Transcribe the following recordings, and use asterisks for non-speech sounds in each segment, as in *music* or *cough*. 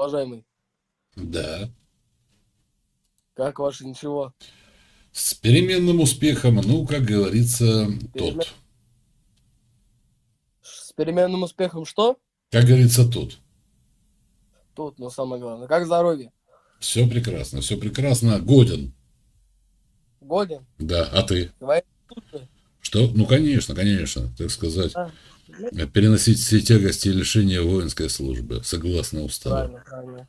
уважаемый. Да. Как ваше ничего? С переменным успехом, ну, как говорится, Перемен- тот. С переменным успехом что? Как говорится, тот. Тут, но самое главное. Как здоровье? Все прекрасно, все прекрасно. Годен. Годен? Да, а ты? Твои? Что? Ну, конечно, конечно, так сказать. А, ну, Переносить все тягости и лишения воинской службы, согласно уставу. Правильно, правильно.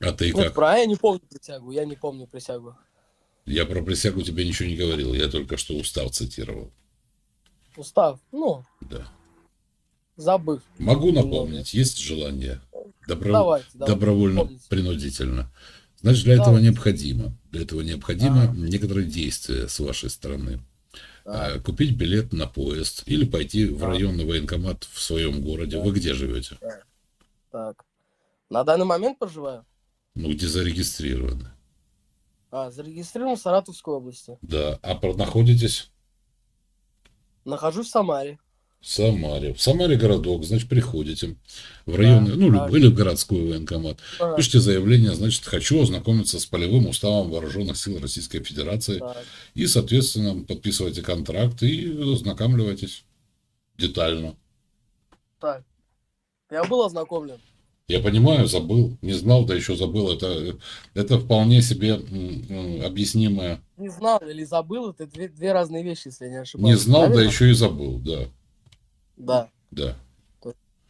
А ты Ну, как? правильно, я не помню присягу, я не помню присягу. Я про присягу тебе ничего не говорил, я только что устав цитировал. Устав, ну, Да. забыв. Могу напомнить, есть желание? Добро- Давайте, давайте. Добровольно, помните. принудительно. Значит, для этого Давайте. необходимо. Для этого необходимо Ага. некоторые действия с вашей стороны. А, Купить билет на поезд или пойти в районный военкомат в своем городе. Вы где живете? так. На данный момент проживаю. Ну, где зарегистрированы. А, зарегистрирован в Саратовской области. Да. А про- находитесь Нахожусь в Самаре. В Самаре. В Самаре городок, значит, приходите в районный, Да, ну, люб- или в городской военкомат. А, Пишите заявление, значит, хочу ознакомиться с полевым уставом Вооруженных сил Российской Федерации. так. И, соответственно, подписывайте контракт и ознакомливайтесь детально. так. Я был ознакомлен. Я понимаю, забыл, не знал, да еще забыл. Это, это вполне себе объяснимое. Не знал или забыл, это две, две разные вещи, если я не Не ошибаюсь. знал, да Правильно? еще и забыл, да, Да. да.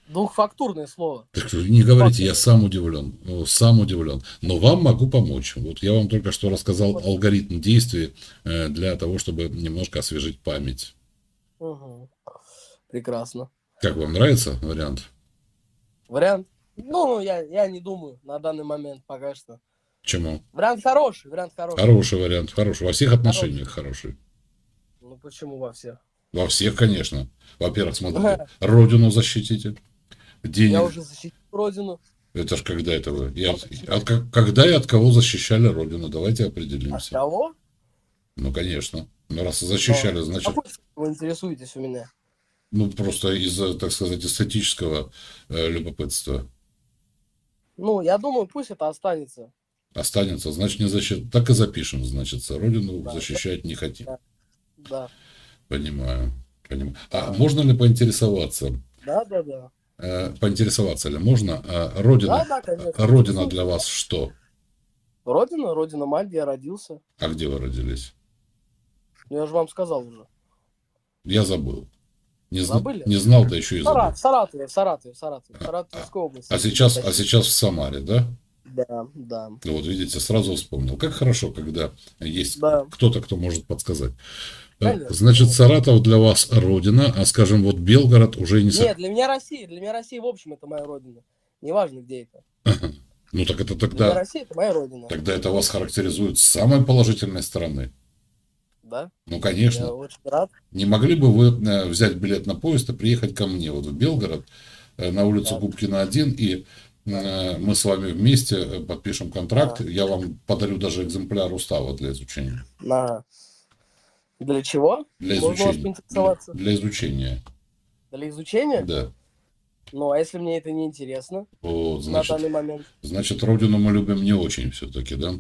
Двухфактурное слово. Так что не говорите, я сам удивлен, ну, сам удивлен. Но вам могу помочь. Вот я вам только что рассказал алгоритм действий э, для того, чтобы немножко освежить память. Угу. Прекрасно. Как вам нравится вариант? Вариант? Ну, я, я не думаю на данный момент пока что. Чему? Вариант хороший, вариант хороший. Хороший вариант, хороший. Во всех отношениях хороший. Ну почему во всех? Во всех, конечно. Во-первых, смотрите, родину защитите. Денег. Я уже защитил родину. Это ж когда это вы? И от- от ко- когда и от кого защищали родину? Давайте От определимся. кого? Ну, конечно. Ну, раз защищали, Но значит, какой вы интересуетесь у меня? ну, просто из-за, так сказать, эстетического э, любопытства Ну, я думаю, пусть это останется. останется, значит, не защищать. Так и запишем, значит, родину Да. защищать не хотим. Да. Понимаю. Понимаю. А можно ли поинтересоваться? Да, да, да. э, поинтересоваться ли можно? А родина, Да, да, конечно. родина для вас что? Родина, родина, мать, где я родился. А где вы родились? Ну, я же вам сказал уже. Я забыл. Не, зна- Забыли? не знал, да еще и забыл. Сара- В Саратове, в Саратове, в Саратове, в Саратовской области. А сейчас, а сейчас в Самаре, да? Да, да. Вот видите, сразу вспомнил. Как хорошо, когда есть Да. кто-то, кто может подсказать. Э. Значит, Саратов для вас родина, а скажем, вот Белгород уже не... Нет, для меня Россия, для меня Россия в общем это моя родина. Неважно, где это. Ну так это Для меня тогда, Россия это моя родина. тогда это вас характеризует с самой положительной стороны. Да, Ну, я конечно. очень рад. Не могли бы вы э, взять билет на поезд и приехать ко мне вот в Белгород э, на улицу Да. Губкина 1, и мы с вами вместе подпишем контракт. Я вам подарю даже экземпляр устава для изучения. На. Для чего? Для Можно изучения. Для, для изучения. Для изучения? Да. Ну, а если мне это не интересно на значит, данный момент? значит, родину мы любим не очень все-таки, да?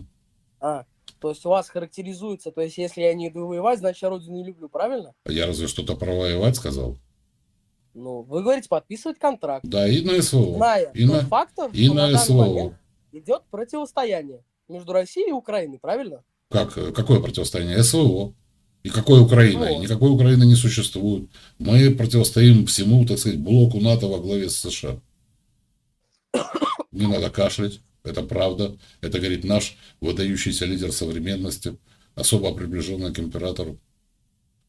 А, то есть у вас характеризуется, то есть если я не иду воевать, значит я родину не люблю, правильно? Я разве что-то про воевать сказал? Ну, вы говорите подписывать контракт. Да, и на СВО. Зная И на, фактор, и на данный СВО. идет противостояние между Россией и Украиной, правильно? Как, какое противостояние? СВО. И какой Украины? Вот. Никакой Украины не существует. Мы противостоим всему, так сказать, блоку НАТО во главе с США. Не надо кашлять. Это правда. Это говорит наш выдающийся лидер современности, особо приближенный к императору.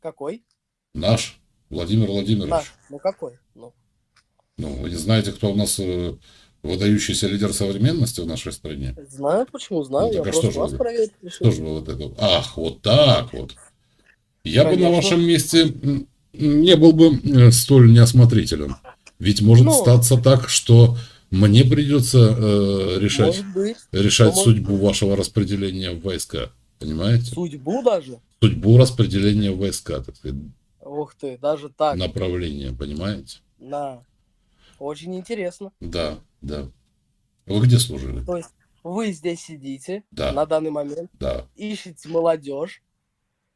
Какой? Наш Владимир Владимирович. Наш. Ну какой? Ну, Ну, вы не знаете, кто у нас э, выдающийся лидер современности в нашей стране? знаю, почему знаю. Ну, я так а что же вас проверить Что решил. же вы вот это? Ах, вот так вот. Я бы на вашем месте не был бы э, столь неосмотрителен. Ведь может Ну. статься так, что мне придется э, решать, быть. решать судьбу вашего распределения в войска. Понимаете? Судьбу даже. Судьбу распределения в войска, так сказать, Ух ты, даже так. направление, понимаете? На. Очень интересно. Да, да. Вы где служили? То есть вы здесь сидите Да. на данный момент, Да. ищете молодежь.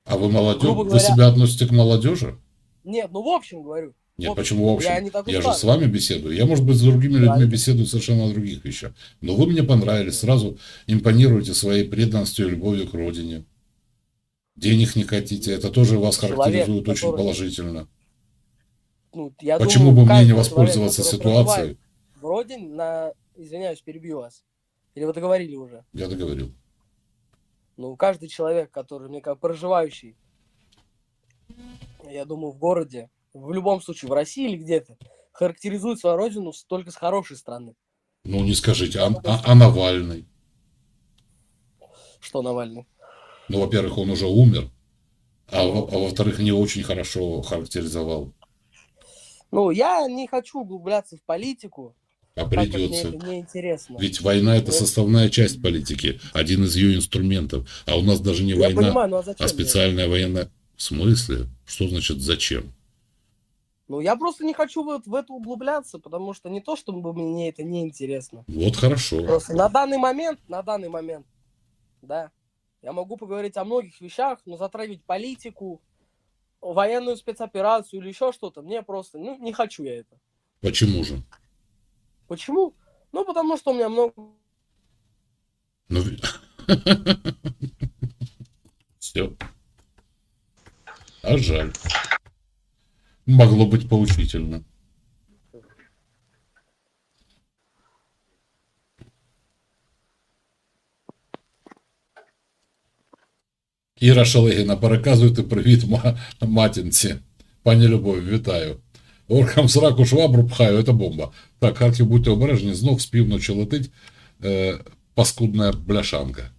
А вы молодежь? Грубо Вы говоря- себя относите к молодежи? Нет, ну в общем говорю. Нет, В общем, почему в общем? я не Я же с вами беседую. Я, может быть, с другими людьми Правильно. беседую совершенно о других вещах. Но вы мне понравились. Сразу импонируете своей преданностью и любовью к родине. Денег не хотите. Это тоже вас Человек, характеризует очень который- положительно. Ну, я Почему думаю, бы мне не воспользоваться человек, ситуацией? В родине на... Извиняюсь, перебью вас. Или вы договорили уже? Я договорил. Ну, каждый человек, который, мне как проживающий, я думаю, в городе, в любом случае, в России или где-то, характеризует свою родину только с хорошей стороны. Ну, не скажите, а, а- а Навальный? Что Навальный? Ну, во-первых, он уже умер. А, во- а во-вторых, не очень хорошо характеризовал. Ну, я не хочу углубляться в политику, А как мне придется. это неинтересно. Ведь война это составная часть политики, один из ее инструментов. А у нас даже не я война, понимаю, ну а а мне? специальная военная. В смысле? Что значит зачем? Ну, я просто не хочу вот в это углубляться, потому что не то, чтобы мне это неинтересно. Вот хорошо. Просто на данный момент, на данный момент, да, я могу поговорить о многих вещах, но затрагивать политику, военную спецоперацию или еще что-то, мне просто, ну, не хочу я это. Почему же? Почему? Ну, потому что у меня много... Ну, *laughs* все. А жаль. Могло быть поучительно. Іра Шалегіна, переказуйте привіт ма- матінці. Пані Любові, вітаю. Оркам в сраку швабру пхаю, це бомба. Так, Харків, будьте обережні, знов з півночі летить е, паскудна бляшанка.